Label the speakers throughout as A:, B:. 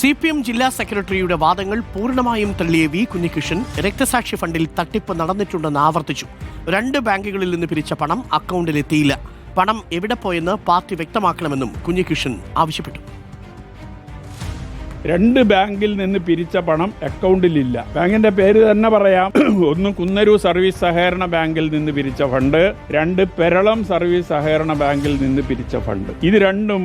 A: C P M ജില്ലാ സെക്രട്ടറിയുടെ വാദങ്ങൾ പൂർണമായും തള്ളിയ വി കുഞ്ഞികൃഷ്ണൻ രക്തസാക്ഷി ഫണ്ടിൽ തട്ടിപ്പ് നടന്നിട്ടുണ്ടെന്ന് ആവർത്തിച്ചു. രണ്ട് ബാങ്കുകളിൽ നിന്ന് പിരിച്ച പണം അക്കൗണ്ടിലെത്തിയില്ല പണം എവിടെ പോയെന്ന് പാർട്ടി വ്യക്തമാക്കണമെന്നും കുഞ്ഞികൃഷ്ണൻ ആവശ്യപ്പെട്ടു.
B: രണ്ട് ബാങ്കിൽ നിന്ന് പിരിച്ച പണം അക്കൗണ്ടിലില്ല. ബാങ്കിന്റെ പേര് തന്നെ പറയാം. ഒന്ന് കുന്നരു സർവീസ് സഹകരണ ബാങ്കിൽ നിന്ന് പിരിച്ച ഫണ്ട് രണ്ട് പെരളം സർവീസ് സഹകരണ ബാങ്കിൽ നിന്ന് പിരിച്ച ഫണ്ട്. ഇത് രണ്ടും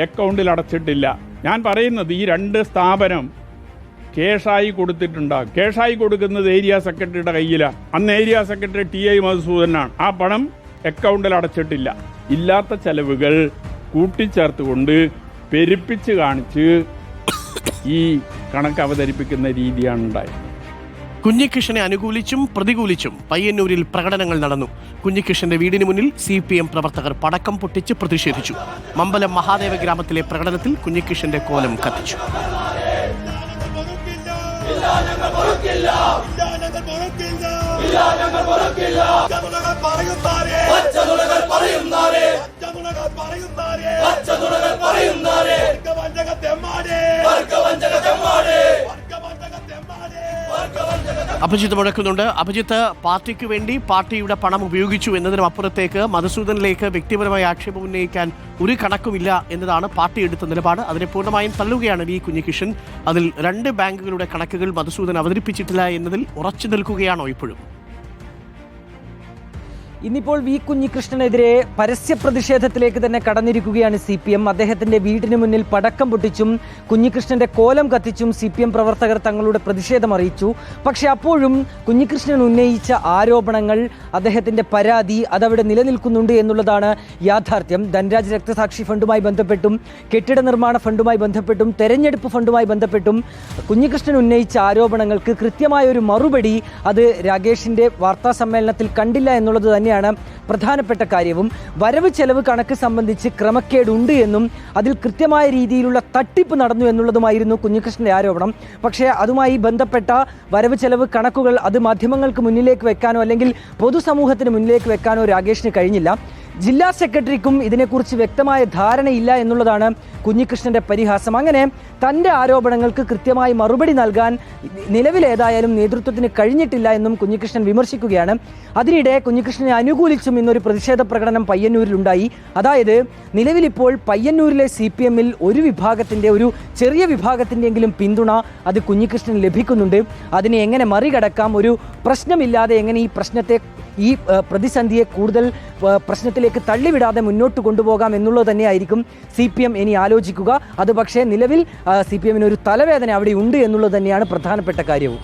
B: അക്കൗണ്ടിൽ അടച്ചിട്ടില്ല. ഞാൻ പറയുന്നത് ഈ രണ്ട് സ്ഥാപനം കേഷായി കൊടുത്തിട്ടുണ്ടാകും കേഷായി കൊടുക്കുന്നത് ഏരിയ സെക്രട്ടറിയുടെ കയ്യിലാണ് അന്ന് ഏരിയ സെക്രട്ടറി ടി ഐ മധുസൂദനാണ്. ആ പണം അക്കൗണ്ടിൽ അടച്ചിട്ടില്ല. ഇല്ലാത്ത ചെലവുകൾ കൂട്ടിച്ചേർത്തുകൊണ്ട് പെരുപ്പിച്ച് കാണിച്ച് ഈ കണക്ക് അവതരിപ്പിക്കുന്ന രീതിയാണ് ഉണ്ടായത്.
A: കുഞ്ഞികൃഷ്ണനെ അനുകൂലിച്ചും പ്രതികൂലിച്ചും പയ്യന്നൂരിൽ പ്രകടനങ്ങൾ നടന്നു. കുഞ്ഞികൃഷ്ണന്റെ വീടിന് മുന്നിൽ സി പി എം പ്രവർത്തകർ പടക്കം പൊട്ടിച്ച് പ്രതിഷേധിച്ചു. മമ്പലം മഹാദേവ ഗ്രാമത്തിലെ പ്രകടനത്തിൽ കുഞ്ഞികൃഷ്ണന്റെ കോലം കത്തിച്ചു.
C: പറയുന്നാരേ
A: അഭിജിത്ത് മുഴക്കുന്നുണ്ട്. അഭിജിത്ത് പാർട്ടിക്ക് വേണ്ടി പാർട്ടിയുടെ പണം ഉപയോഗിച്ചു എന്നതിനും അപ്പുറത്തേക്ക് മധുസൂദനിലേക്ക് വ്യക്തിപരമായ ആക്ഷേപം ഉന്നയിക്കാൻ ഒരു കണക്കുമില്ല എന്നതാണ് പാർട്ടി എടുത്ത നിലപാട്. അതിനെ പൂർണമായും തള്ളുകയാണ് വി കുഞ്ഞികൃഷ്ണൻ അതിൽ രണ്ട് ബാങ്കുകളുടെ കണക്കുകൾ മധുസൂദൻ അവതരിപ്പിച്ചിട്ടില്ല എന്നതിൽ ഉറച്ചു നിൽക്കുകയാണോ ഇപ്പോഴും?
D: ഇന്നിപ്പോൾ വി കുഞ്ഞികൃഷ്ണനെതിരെ പരസ്യ പ്രതിഷേധത്തിലേക്ക് തന്നെ കടന്നിരിക്കുകയാണ് സി പി എം. അദ്ദേഹത്തിന്റെ വീടിന് മുന്നിൽ പടക്കം പൊട്ടിച്ചും കുഞ്ഞികൃഷ്ണന്റെ കോലം കത്തിച്ചും സി പി എം പ്രവർത്തകർ തങ്ങളുടെ പ്രതിഷേധം അറിയിച്ചു. പക്ഷേ അപ്പോഴും കുഞ്ഞികൃഷ്ണൻ ഉന്നയിച്ച ആരോപണങ്ങൾ അദ്ദേഹത്തിന്റെ പരാതി അതവിടെ നിലനിൽക്കുന്നുണ്ട് എന്നുള്ളതാണ് യാഥാർത്ഥ്യം. ധനരാജ് രക്തസാക്ഷി ഫണ്ടുമായി ബന്ധപ്പെട്ടും കെട്ടിട നിർമ്മാണ ഫണ്ടുമായി ബന്ധപ്പെട്ടും തെരഞ്ഞെടുപ്പ് ഫണ്ടുമായി ബന്ധപ്പെട്ടും കുഞ്ഞികൃഷ്ണൻ ഉന്നയിച്ച ആരോപണങ്ങൾക്ക് കൃത്യമായ ഒരു മറുപടി അത് രാകേഷിന്റെ വാർത്താ സമ്മേളനത്തിൽ കണ്ടില്ല എന്നുള്ളത് തന്നെയാണ് പ്രധാനപ്പെട്ട കാര്യവും. വരവ് ചെലവ് കണക്ക് സംബന്ധിച്ച് ക്രമക്കേടുണ്ട് എന്നും അതിൽ കൃത്യമായ രീതിയിലുള്ള തട്ടിപ്പ് നടന്നു എന്നുള്ളതുമായിരുന്നു കുഞ്ഞികൃഷ്ണന്റെ ആരോപണം. പക്ഷേ അതുമായി ബന്ധപ്പെട്ട വരവ് ചെലവ് കണക്കുകൾ അത് മാധ്യമങ്ങൾക്ക് മുന്നിലേക്ക് വെക്കാനോ അല്ലെങ്കിൽ പൊതുസമൂഹത്തിന് മുന്നിലേക്ക് വെക്കാനോ രാകേഷിന് കഴിഞ്ഞില്ല. ജില്ലാ സെക്രട്ടറിക്കും ഇതിനെക്കുറിച്ച് വ്യക്തമായ ധാരണയില്ല എന്നുള്ളതാണ് കുഞ്ഞികൃഷ്ണന്റെ പരിഹാസം. അങ്ങനെ തന്റെ ആരോപണങ്ങൾക്ക് കൃത്യമായി മറുപടി നൽകാൻ നിലവിലേതായാലും നേതൃത്വത്തിന് കഴിഞ്ഞിട്ടില്ല എന്നും കുഞ്ഞികൃഷ്ണൻ വിമർശിക്കുകയാണ്. അതിനിടെ കുഞ്ഞികൃഷ്ണനെ അനുകൂലിച്ചും ഇന്നൊരു പ്രതിഷേധ പ്രകടനം പയ്യന്നൂരിലുണ്ടായി. അതായത് നിലവിലിപ്പോൾ പയ്യന്നൂരിലെ സി പി എമ്മിൽ ഒരു വിഭാഗത്തിന്റെ ഒരു ചെറിയ വിഭാഗത്തിന്റെയെങ്കിലും പിന്തുണ അത് കുഞ്ഞികൃഷ്ണന് ലഭിക്കുന്നുണ്ട്. അതിനെ എങ്ങനെ മറികടക്കാം? ഒരു പ്രശ്നമില്ലാതെ എങ്ങനെ ഈ പ്രശ്നത്തെ ഈ പ്രതിസന്ധിയെ കൂടുതൽ പ്രശ്നത്തിലേക്ക് തള്ളിവിടാതെ മുന്നോട്ട് കൊണ്ടുപോകാം എന്നുള്ളത് തന്നെയായിരിക്കും സി പി എം ഇനി ആലോചിക്കുക. അത് പക്ഷേ നിലവിൽ സി പി എമ്മിന് ഒരു തലവേദന അവിടെ ഉണ്ട് എന്നുള്ളത് തന്നെയാണ് പ്രധാനപ്പെട്ട കാര്യവും.